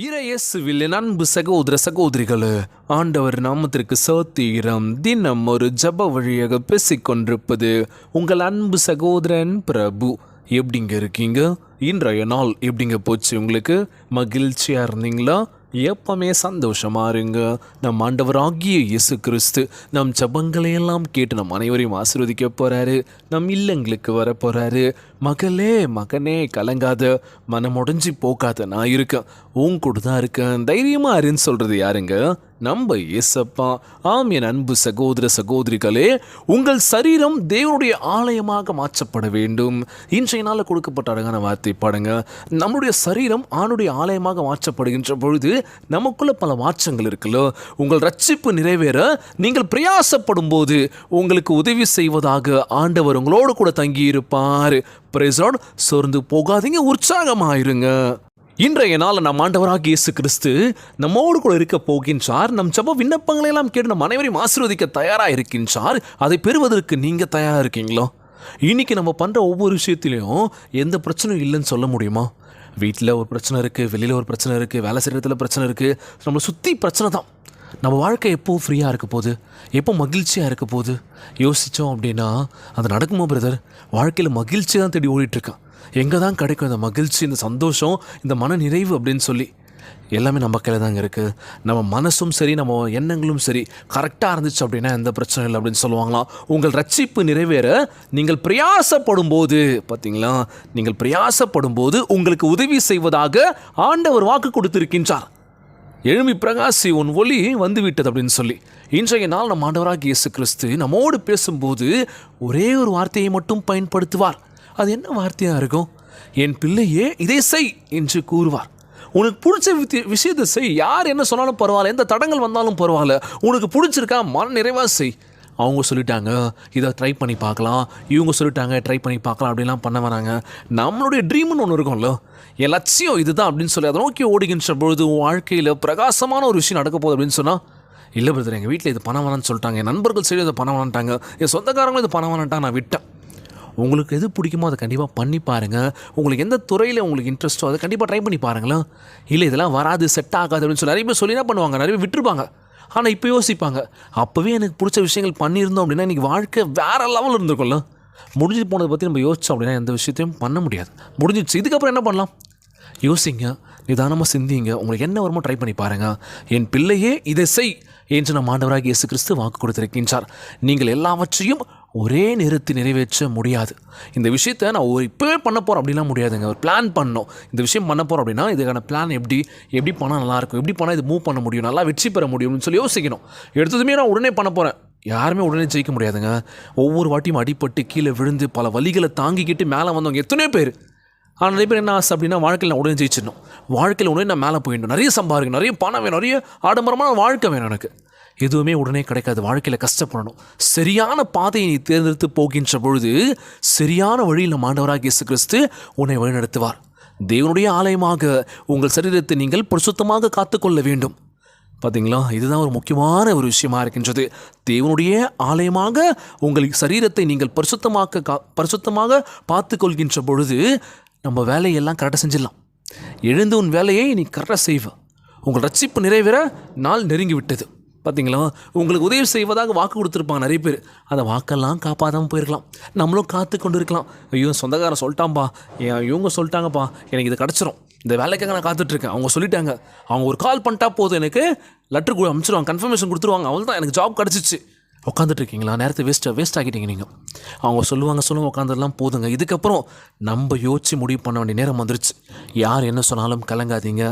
இறையேசுவில் அன்பு சகோதர சகோதரிகளே ஆண்டவர் நாமத்திற்கு சோத்திரம் தினம் ஒரு ஜப வழியாக பேசிக் கொண்டிருப்பது உங்கள் அன்பு சகோதரன் பிரபு. எப்படிங்க இருக்கீங்க? இன்றைய நாள் எப்படிங்க போச்சு உங்களுக்கு? மகிழ்ச்சியாக இருந்தீங்களா? எப்பவுமே சந்தோஷமா இருங்க. நம் ஆண்டவராகிய இயேசு கிறிஸ்து நம் ஜபங்களையெல்லாம் கேட்டு நம் அனைவரையும் ஆசீர்வதிக்க போகிறாரு நம் இல்லங்களுக்கு வர போகிறாரு மகளே மகனே கலங்காத மனம் போகாத நான் இருக்கேன். உன் கூட தான் இருக்கேன். தைரியமாக இருன்னு சொல்கிறது யாருங்க? நம்ம இயேசப்பா ஆம் என் அன்பு சகோதர சகோதரிகளே உங்கள் சரீரம் தேவனுடைய ஆலயமாக மாற்றப்பட வேண்டும். இன்றைய நாளில் கொடுக்கப்பட்ட அழகான வார்த்தை பாடுங்க. நம்முடைய சரீரம் ஆணுடைய ஆலயமாக மாற்றப்படுகின்ற பொழுது நமக்குள்ள பல மாற்றங்கள் இருக்குல்ல. உங்கள் ரட்சிப்பு நிறைவேற நீங்கள் பிரயாசப்படும் போது உங்களுக்கு உதவி செய்வதாக ஆண்டவர் உங்களோடு கூட தங்கியிருப்பார். பிரேசோட் சோர்ந்து போகாதீங்க உற்சாகமாயிருங்க. இன்றைய நாள் நம் ஆண்டவராக இயேசு கிறிஸ்து நம்மோடு கூட இருக்க போகின்றார். நம் ஜப விண்ணப்பங்களை எல்லாம் கேட்டு நம் அனைவரையும் ஆசீர்வதிக்க தயாராக இருக்கின்றார். அதை பெறுவதற்கு நீங்க தயாராக இருக்கீங்களோ? இன்னைக்கு நம்ம பண்ற ஒவ்வொரு விஷயத்திலையும் எந்த பிரச்சனையும் இல்லைன்னு சொல்ல முடியுமா? வீட்டில் ஒரு பிரச்சனை இருக்குது வெளியில் ஒரு பிரச்சனை இருக்குது வேலை செய்கிறதுல பிரச்சனை இருக்குது நம்மளை சுற்றி பிரச்சனை தான். நம்ம வாழ்க்கை எப்போ ஃப்ரீயாக இருக்க போகுது? எப்போ மகிழ்ச்சியாக இருக்க போகுது? யோசித்தோம் அப்படின்னா அது நடக்குமா பிரதர்? வாழ்க்கையில் மகிழ்ச்சி தான் தேடி ஓடிட்டுருக்கான் எங்கே தான் கிடைக்கும் இந்த மகிழ்ச்சி இந்த சந்தோஷம் இந்த மன நிறைவு அப்படின்னு சொல்லி. எல்லாமே நம்ம கையில் தாங்க இருக்குது நம்ம மனசும் சரி நம்ம எண்ணங்களும் சரி. கரெக்டாக இருந்துச்சு அப்படின்னா எந்த பிரச்சனை இல்லை அப்படின்னு சொல்லுவாங்களாம். உங்கள் ரட்சிப்பு நிறைவேற நீங்கள் பிரயாசப்படும் போது பார்த்தீங்களா நீங்கள் பிரயாசப்படும் போது உங்களுக்கு உதவி செய்வதாக ஆண்டவர் வாக்கு கொடுத்திருக்கின்றார். எழுமி பிரகாசி உன் ஒளி வந்துவிட்டது அப்படின்னு சொல்லி. இன்றைய நாள் நம் ஆண்டவராக இயேசு கிறிஸ்து நம்மோடு பேசும்போது ஒரே ஒரு வார்த்தையை மட்டும் பயன்படுத்துவார். அது என்ன வார்த்தையாக இருக்கும்? என் பிள்ளையே இதை செய் என்று கூறுவார். உனக்கு பிடிச்ச விஷயத்தை செய். யார் என்ன சொன்னாலும் பரவாயில்ல. எந்த தடங்கள் வந்தாலும் பரவாயில்ல. உனக்கு பிடிச்சிருக்கா மன நிறைவாக செய். அவங்க சொல்லிட்டாங்க இதை ட்ரை பண்ணி பார்க்கலாம். இவங்க சொல்லிட்டாங்க ட்ரை பண்ணி பார்க்கலாம். அப்படிலாம் பண்ண வராங்க. நம்மளுடைய ட்ரீம்னு ஒன்று இருக்கும்ல. என் லட்சியம் இதுதான் அப்படின்னு சொல்லி அதை நோக்கி ஓடுகின்ற பொழுது உன் வாழ்க்கையில் பிரகாசமான ஒரு விஷயம் நடக்க போகுது அப்படின்னு சொன்னால் இல்லை பிரதர் எங்கள் வீட்டில் இது பண்ண வேணான்னு சொல்லிட்டாங்க. என் நண்பர்கள் சரி இதை பண்ண வேணான்ட்டாங்க என் சொந்தக்காரங்களும் இது பண்ண வேணான்ட்டா நான் விட்டேன். உங்களுக்கு எது பிடிக்குமோ அதை கண்டிப்பாக பண்ணி பாருங்கள் உங்களுக்கு எந்த துறையில் உங்களுக்கு இன்ட்ரெஸ்ட்டோ அதை கண்டிப்பாக ட்ரை பண்ணி பாருங்களேன். இல்லை இதெல்லாம் வராது செட் ஆகாது அப்படின்னு சொல்லி நிறைய பேர் சொல்லி என்ன பண்ணுவாங்க? நிறைய பேர் விட்டுருப்பாங்க. ஆனால் இப்போ யோசிப்பாங்க. அப்போவே எனக்கு பிடிச்ச விஷயங்கள் பண்ணியிருந்தோம் அப்படின்னா இன்றைக்கி வாழ்க்கை வேறு லெவலில் இருந்திருக்கும்ல. முடிஞ்சு போனதை பற்றி நம்ம யோசிச்சோம் அப்படின்னா எந்த விஷயத்தையும் பண்ண முடியாது. முடிஞ்சிச்சு இதுக்கப்புறம் என்ன பண்ணலாம்? யோசிங்க நிதானமாக சிந்திங்க. உங்களுக்கு என்ன வருமோ ட்ரை பண்ணி பாருங்கள் என் பிள்ளையே இதை செய் என்று நம் ஆண்டவராக இயேசு கிறிஸ்து வாக்கு கொடுத்திருக்கின்றார். நீங்கள் எல்லாவற்றையும் ஒரே நேரத்தில் நிறைவேற்ற முடியாது. இந்த விஷயத்தை நான் ஒரு இப்போவே பண்ண போகிறோம் அப்படிலாம் முடியாதுங்க. ஒரு பிளான் பண்ணோம். இந்த விஷயம் பண்ண போகிறோம் அப்படின்னா இதுக்கான பிளான் எப்படி எப்படி பண்ணால் நல்லாயிருக்கும் எப்படி பண்ணால் இது மூவ் பண்ண முடியும் நல்லா வெற்றி பெற முடியும்னு சொல்லி யோசிக்கணும். எடுத்ததுமே நான் உடனே பண்ண போகிறேன் யாருமே உடனே ஜெயிக்க முடியாதுங்க. ஒவ்வொரு வாட்டியும் அடிபட்டு கீழே விழுந்து பல வழிகளை தாங்கிக்கிட்டு மேலே வந்தவங்க எத்தனையோ பேர். ஆனால் நிறைய பேர் என்ன ஆசை அப்படின்னா வாழ்க்கையில் நான் உடனே ஜெயிச்சிடணும். வாழ்க்கையில் உடனே நான் மேலே போயிடணும். நிறைய சம்பாதிக்கணும். நிறைய பணம் வேணும். நிறைய ஆடம்பரமான வாழ்க்கை வேணும் எனக்கு. எதுவுமே உடனே கிடைக்காது. வாழ்க்கையில் கஷ்டப்படணும். சரியான பாதையை நீ தேர்ந்தெடுத்து போகின்ற பொழுது சரியான வழியில் மாண்டவராக இயேசு கிறிஸ்து உன்னை வழிநடத்துவார். தேவனுடைய ஆலயமாக உங்கள் சரீரத்தை நீங்கள் பிரசுத்தமாக காத்துக்கொள்ள வேண்டும். பார்த்தீங்களா இதுதான் ஒரு முக்கியமான ஒரு விஷயமா இருக்கின்றது. தேவனுடைய ஆலயமாக உங்கள் சரீரத்தை நீங்கள் பரிசுத்தமாக்க கா பரிசுத்தமாக பார்த்து கொள்கின்ற பொழுது நம்ம வேலையெல்லாம் கரெக்டாக செஞ்சிடலாம். எழுந்து உன் வேலையை நீ கரெக்டாக செய்வ. உங்கள் ரட்சிப்பு நிறைவேற நாள் நெருங்கி விட்டது பார்த்தீங்களா உங்களுக்கு உதவி செய்வதாக வாக்கு கொடுத்துருப்பாங்க நிறைய பேர். அந்த வாக்கெல்லாம் காப்பாற்றாமல் போயிருக்கலாம். நம்மளும் காத்து கொண்டு இருக்கலாம் ஐயோ சொந்தக்காரன் சொல்லிட்டான்பா. ஏன் இவங்க சொல்லிட்டாங்கப்பா. எனக்கு இது கிடச்சிரும். இந்த வேலைக்காக நான் காத்துட்ருக்கேன். அவங்க சொல்லிட்டாங்க. அவங்க ஒரு கால் பண்ணிட்டா போதும் எனக்கு லெட்ரு அனுப்பிச்சிடுவாங்க கன்ஃபர்மேஷன் கொடுத்துருவாங்க. அவள் தான் எனக்கு ஜாப் கிடச்சிச்சு. உட்காந்துட்டு இருக்கீங்களா நேரத்தை வேஸ்ட்டாக வேஸ்ட் ஆகிட்டீங்க நீங்கள் அவங்க சொல்லுவாங்க சொல்லுவாங்க உட்காந்துடலாம் போதுங்க. இதுக்கப்புறம் நம்ம யோசிச்சு முடிவு பண்ண வேண்டிய நேரம் வந்துருச்சு. யார் என்ன சொன்னாலும் கலங்காதீங்க.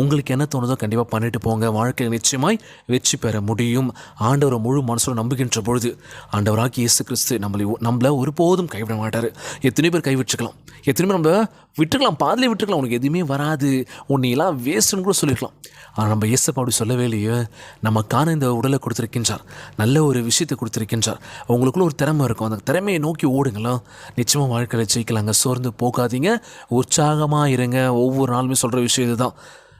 உங்களுக்கு என்ன தோணுதோ கண்டிப்பாக பண்ணிட்டு போங்க. வாழ்க்கையில் நிச்சயமாய் வெற்றி பெற முடியும். ஆண்டவரை முழு மனசோட நம்புகின்ற பொழுது ஆண்டவராக இயேசு கிறிஸ்து நம்மளை நம்மளை ஒருபோதும் கைவிட மாட்டார். எத்தனை பேர் கைவிட்டுக்கலாம் எத்தனை பேர் நம்ம விட்டுருக்கலாம். பாதிலே விட்டுருக்கலாம். உனக்கு எதுவுமே வராது. உன்னை எல்லாம் வேஸ்ட்டுன்னு கூட சொல்லியிருக்கலாம் ஆனால் நம்ம இயேசப்பா அப்படி சொல்லவே இல்லையே. நமக்கான இந்த உடலை கொடுத்துருக்கின்றார். நல்ல ஒரு விஷயம் விஷயத்தை கொடுத்துருக்கின்றார். உங்களுக்குள்ள ஒரு திறமை இருக்கும். அந்த திறமையை நோக்கி ஓடுங்களா நிச்சயமாக வாழ்க்கையில் ஜெயிக்கலாங்க. சோர்ந்து போகாதீங்க. உற்சாகமாக இருங்க. ஒவ்வொரு நாளுமே சொல்கிற விஷயம் இதுதான்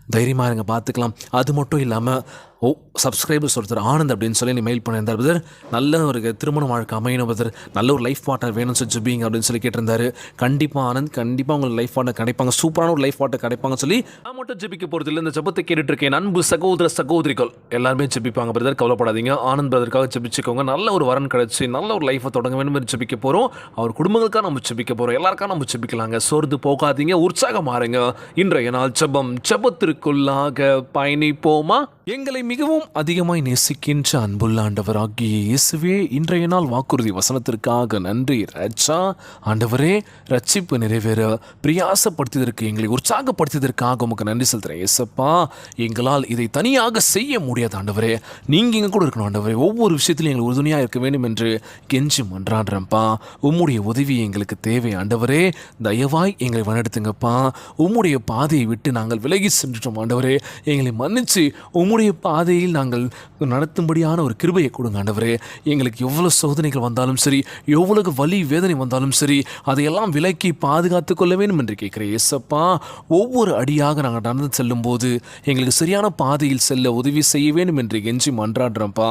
தைரியமாக இருங்க. பார்த்துக்கலாம். அது மட்டும் இல்லாமல் ஓ சப்ஸ்கிரைபர்ஸ் ஒருத்தர் ஆனந்த் அப்படின்னு சொல்லி நீ மெயில் பண்ணியிருந்தார் பிரதர் நல்ல ஒரு திருமண வாழ்க்கை அமையணும் பிரதர் நல்ல ஒரு லைஃப் பார்ட்னர் வேணும்னு சொல்லி ஜெபிங்க அப்படின்னு சொல்லி கேட்டிருந்தாரு. கண்டிப்பாக ஆனந்த் கண்டிப்பாக உங்களுக்கு லைஃப் பார்ட்னர் கிடைப்பாங்க. சூப்பரான ஒரு லைஃப் பார்ட்னர் கிடைப்பாங்க சொல்லி நான் மட்டும் ஜெபிக்க போகிறது இல்லை. இந்த ஜெபத்தை கேட்டுட்டு இருக்கேன். அன்பு சகோதர சகோதரிகள் எல்லாருமே ஜெபிப்பாங்க பிரதர் கவலைப்படாதீங்க. ஆனந்த் பிரதருக்காக ஜெபிச்சுக்கோங்க. நல்ல ஒரு வரன் கிடச்சி நல்ல ஒரு லைஃப்பை தொடங்க வேண்டும் என்று ஜெபிக்க போகிறோம் அவர் குடும்பங்களுக்காக நம்ம ஜெபிக்க போகிறோம் எல்லாருக்காக நம்ம ஜெபிக்கலாங்க. சோர்ந்து போகாதீங்க. உற்சாகம் மாறுங்க இன்றைய நாள் ஜெபம் ஜெபத்திற்குள்ளாக பயணிப்போமா? எங்களை மிகவும் அதிகமாய் நேசிக்கின்ற அன்புள்ள ஆண்டவராகிய இயேசுவே இன்றைய நாள் வாக்குறுதி வசனத்திற்காக நன்றி. ரச்சா ஆண்டவரே ரட்சிப்பு நிறைவேற பிரியாசப்படுத்தியதற்கு எங்களை உற்சாகப்படுத்தியதற்காக உமக்கு நன்றி செலுத்துகிறேன். ஏசப்பா எங்களால் இதை தனியாக செய்ய முடியாது ஆண்டவரே. நீங்கள் இங்கே கூட இருக்கணும் ஆண்டவரே. ஒவ்வொரு விஷயத்திலும் எங்களுக்கு உறுதுணையாக இருக்க வேண்டும் என்று கெஞ்சி மன்றாடுறேன்ப்பா. உம்முடைய உதவி எங்களுக்கு தேவை ஆண்டவரே. தயவாய் எங்களை வழிநடத்துங்கப்பா. உம்முடைய பாதையை விட்டு நாங்கள் விலகி சென்றுட்டோம் ஆண்டவரே. எங்களை மன்னிச்சு உம்முடைய பா பாதையில் நாங்கள் நடத்தும்படியான ஒரு கிருபையை கொடுங்க ஆண்டவரே. எங்களுக்கு எவ்வளோ சோதனைகள் வந்தாலும் சரி எவ்வளவு வலி வேதனை வந்தாலும் சரி அதையெல்லாம் விலக்கி பாதுகாத்து கொள்ள வேண்டும் என்று கேட்குறேன். ஏசப்பா ஒவ்வொரு அடியாக நாங்கள் நடந்து செல்லும்போது எங்களுக்கு சரியான பாதையில் செல்ல உதவி செய்ய வேண்டும் என்று கெஞ்சி மன்றாடுறோம்ப்பா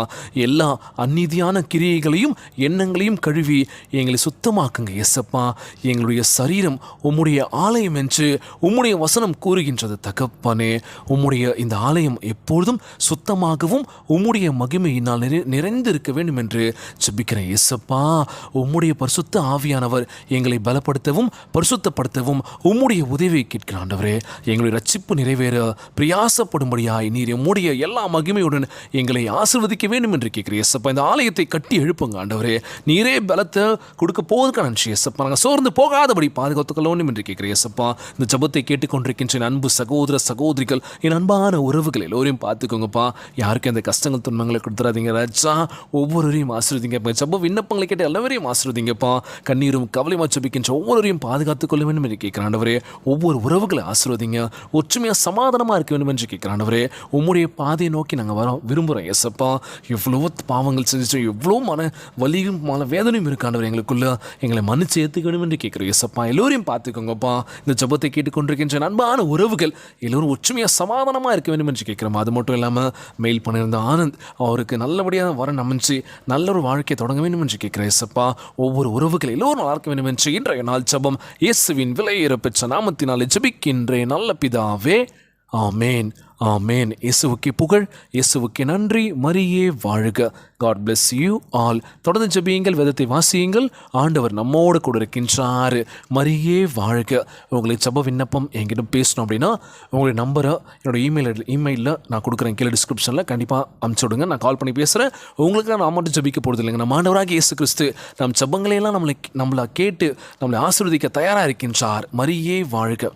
எல்லா அநீதியான கிரியைகளையும் எண்ணங்களையும் கழுவி எங்களை சுத்தமாக்குங்க ஏசப்பா. எங்களுடைய சரீரம் உம்முடைய ஆலயம் என்று உம்முடைய வசனம் கூறுகின்றது தகப்பானே. உம்முடைய இந்த ஆலயம் எப்பொழுதும் சுத்தமாகவும் உம்முடைய மகிமையினால் நிறை நிறைந்திருக்க வேண்டும் என்று ஜெபிக்கிறேன் இசப்பா உம்முடைய பரிசுத்த ஆவியானவர் எங்களை பலப்படுத்தவும் பரிசுத்தப்படுத்தவும் உம்முடைய உதவியை கேட்கிற ஆண்டவரே. எங்களுடைய ரட்சிப்பு நிறைவேற பிரியாசப்படும்படியாய் நீர் உம்முடைய எல்லா மகிமையுடன் எங்களை ஆசிர்வதிக்க வேண்டும் என்று கேட்கிறேன் இசப்பா இந்த ஆலயத்தை கட்டி எழுப்புங்க ஆண்டவரே. நீரே பலத்தை கொடுக்க போவதற்கான நன்றி இயேசப்பா. நாங்கள் சோர்ந்து போகாதபடி பாதுகாத்துக் என்று கேட்கிறேன் இயேசப்பா. இந்த ஜபத்தை கேட்டுக்கொண்டிருக்கின்ற என் அன்பு சகோதர சகோதரிகள் என் அன்பான உறவுகள் எல்லோரையும் பார்த்துக்கோங்கப்பா. யாருக்கும் அந்த கஷ்டங்கள் துன்பங்களை கொடுத்துறாதீங்க. ராஜா ஒவ்வொருவரையும் ஆசிர்வதிங்க. இப்போ விண்ணப்பங்களை கேட்டு எல்லாரையும் ஆசிர்வதிங்கப்பா கண்ணீரும் கவலையுமா ஜபிக்கின்ற ஒவ்வொருவரையும் பாதுகாத்துக் கொள்ள வேண்டும் என்று கேட்கிறான் ஆண்டவரே. ஒவ்வொரு உறவுகளை ஆசிர்வதிங்க. ஒற்றுமையாக சமாதானமாக இருக்க வேண்டும் என்று கேட்கிறான் ஆண்டவரே. உம்முடைய பாதையை நோக்கி நாங்கள் வரோம். விரும்புகிறோம் எஸ்அப்பா எவ்வளோ பாவங்கள் செஞ்சிச்சோம் எவ்வளோ மன வலியும் மன வேதனையும் இருக்காண்டவர் எங்களுக்குள்ள. எங்களை மன்னிச்சு ஏற்றுக்க வேண்டும் என்று கேட்குறோம் எஸ்அப்பா எல்லோரையும் பார்த்துக்கோங்கப்பா. இந்த ஜபத்தை கேட்டுக்கொண்டிருக்கின்ற நண்பான உறவுகள் எல்லோரும் ஒற்றுமையாக சமாதானமாக இருக்க வேண்டும் என்று கேட்குறோம். அது மட்டும் இல்லாமல் மெயில் பண்ணியிருந்த ஆனந்த் அவருக்கு நல்லபடியாக வர அமைச்சு நல்ல ஒரு வாழ்க்கையை தொடங்க வேண்டும் என்று கேட்கிறேன் ஒவ்வொரு உறவுகள் எல்லோரும் நல்லா இருக்க வேண்டும் என்று இன்றைய நாள் ஜபம் இயேசுவின் விலையேற பெற்ற நாமத்தினாலே ஜபிக்கின்றேன். நல்ல பிதாவே ஆமேன் ஆமேன். இயேசுவுக்கு புகழ் இயேசுவுக்கு நன்றி. மரியே வாழ்க. காட் பிளஸ் யூ ஆல் தொடர்ந்து ஜெபியுங்கள் விதத்தை வாசியுங்கள். ஆண்டவர் நம்மோடு கூட இருக்கின்றார். மரியே வாழ்க. உங்களுக்கு ஜெப விண்ணப்பம் என்கிட்ட பேசணும் அப்படின்னா உங்களுடைய நம்பரை என்னோட இமெயில் இமெயிலில் நான் கொடுக்குறேன். கீழே டிஸ்கிரிப்ஷனில் கண்டிப்பாக அனுப்பிச்சி விடுங்க. நான் கால் பண்ணி பேசுகிறேன் உங்களுக்கு நான் மட்டும் ஜபிக்க போகிறது இல்லைங்க நம்ம ஆண்டவராக இயேசு கிறிஸ்து நம் ஜபங்களையெல்லாம் நம்மளை நம்மளை கேட்டு நம்மளை ஆசிர்வதிக்க தயாராக இருக்கின்றார். மரியே வாழ்க.